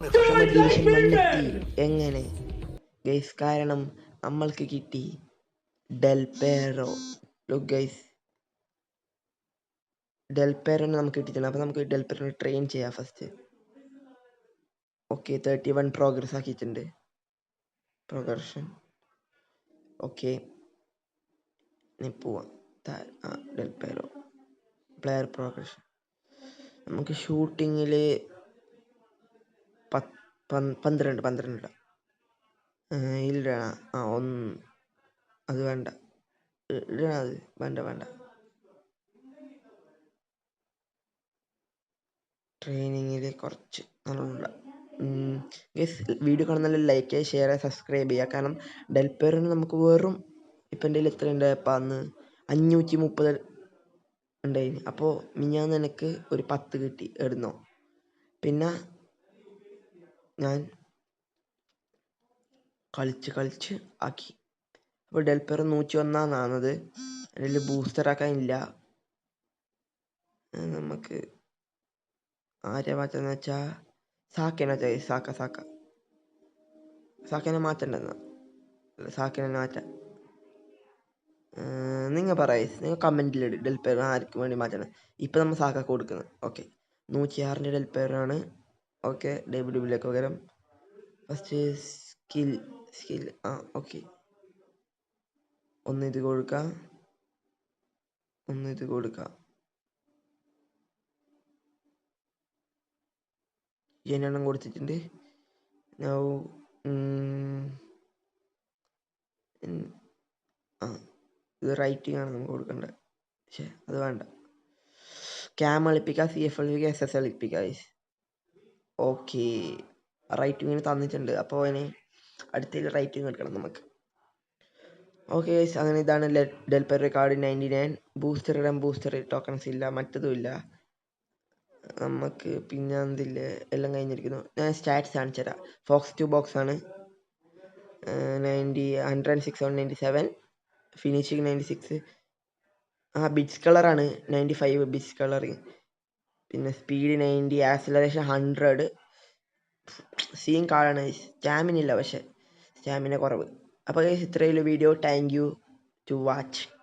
Division എങ്ങനെ? Guys കാരണം നമ്മൾക്ക് കിട്ടി ഡെൽപേറോ ലുക്ക് ഗൈസ് ഡെൽപേറോ നമുക്ക് കിട്ടിയിട്ടുണ്ട്. അപ്പോൾ നമുക്ക് ഡെൽപേറോ ട്രെയിൻ ചെയ്യാം first okay thirty one progress ആക്കിയിട്ടുണ്ട് പ്രോഗ്രഷൻ ഓക്കെ പോവാം. ഡെൽപേറോ പ്ലെയർ പ്രോഗ്രഷൻ നമുക്ക് ഷൂട്ടിങ്ങിൽ പന്ത് പന്ത്രണ്ട് പന്ത്രണ്ട്. ഇല്ല. ആ ഒന്ന്. അത് വേണ്ട. അത് വേണ്ട വേണ്ട. ട്രെയിനിങ്ങിൽ കുറച്ച് നല്ല വീഡിയോ കാണുന്ന ലൈക്ക് ചെയ്യുക ഷെയർ ചെയ്യുക സബ്സ്ക്രൈബ് ചെയ്യുക കാരണം ഡെൽപേറിന് നമുക്ക് വെറും ഇപ്പം എന്റെ കയ്യിൽ എത്ര ഉണ്ട് അപ്പം അന്ന് അഞ്ഞൂറ്റി മുപ്പത് ഉണ്ടായിന്. അപ്പോൾ മിഞ്ഞാന്ന് എനിക്ക് ഒരു പത്ത് കിട്ടി. ഇടുന്നോ പിന്നെ ഞാൻ കളിച്ച് കളിച്ച് ആക്കി. അപ്പോൾ ഡെൽപ്പർ നൂറ്റി ഒന്നാന്നാണത് അതിൽ ബൂസ്റ്റർ ആക്കാനില്ല നമുക്ക് ആരെ മാറ്റാന്ന് വെച്ചാ സാക്കേനെ വെച്ചാൽ സാക്ക സാക്ക. സാക്കേനെ മാറ്റണ്ടെന്ന. സാക്കേനെ മാറ്റാം നിങ്ങൾ പറയ് നിങ്ങൾ കമന്റിൽ ഡെൽപെർ ആർക്ക് വേണ്ടി മാറ്റണം? ഇപ്പം നമ്മൾ സാക്ക കൊടുക്കുന്നത് ഓക്കെ. നൂറ്റി ആറിന്റെ ഡെൽപെറാണ് ഓക്കെ ഡബിൾ ഡബിളിലേക്ക് പകരം ഫസ്റ്റ് സ്കിൽ സ്കിൽ ആ ഓക്കെ ഒന്ന് ഇത് കൊടുക്കാം. ഒന്ന് ഇത് കൊടുക്കാം. എണ്ണം കൊടുത്തിട്ടുണ്ട്. നൗ ആ ഇത് റൈറ്റിംഗ് ആണ് നമുക്ക് കൊടുക്കേണ്ടത്. പക്ഷേ അത് വേണ്ട. ക്യാം കളിപ്പിക്കുക സി എഫ് കളിപ്പിക്കുക എസ് എസ് കളിപ്പിക്കുക ഓക്കെ. റൈറ്റിങ്ങിന് തന്നിട്ടുണ്ട്. അപ്പോൾ അതിന് അടുത്തതിൽ റൈറ്റിംഗ് എടുക്കണം നമുക്ക്. ഓക്കെ അങ്ങനെ ഇതാണ് Del Piero card ninety nine booster ഇടാൻ ബൂസ്റ്റർ ടോക്കൺസ് ഇല്ല മറ്റതും ഇല്ല. നമുക്ക് പിന്നെ എന്തില്ല? എല്ലാം കഴിഞ്ഞിരിക്കുന്നു. ഞാൻ സ്റ്റാറ്റ്സ് കാണിച്ചു തരാം. ഫോക്സ് ടു ബോക്സ് ആണ്. Ninety hundred and six ninety seven finishing ninety six ആ ബിറ്റ്സ് കളറാണ് നയന്റി ഫൈവ് ബിറ്റ്സ് കളർ പിന്നെ speed ninety acceleration hundred scene കാർഡാണ് സ്റ്റാമിന ഇല്ല പക്ഷെ. സ്റ്റാമിന കുറവ്. അപ്പോൾ ഇത്രയുള്ള video thank you to watch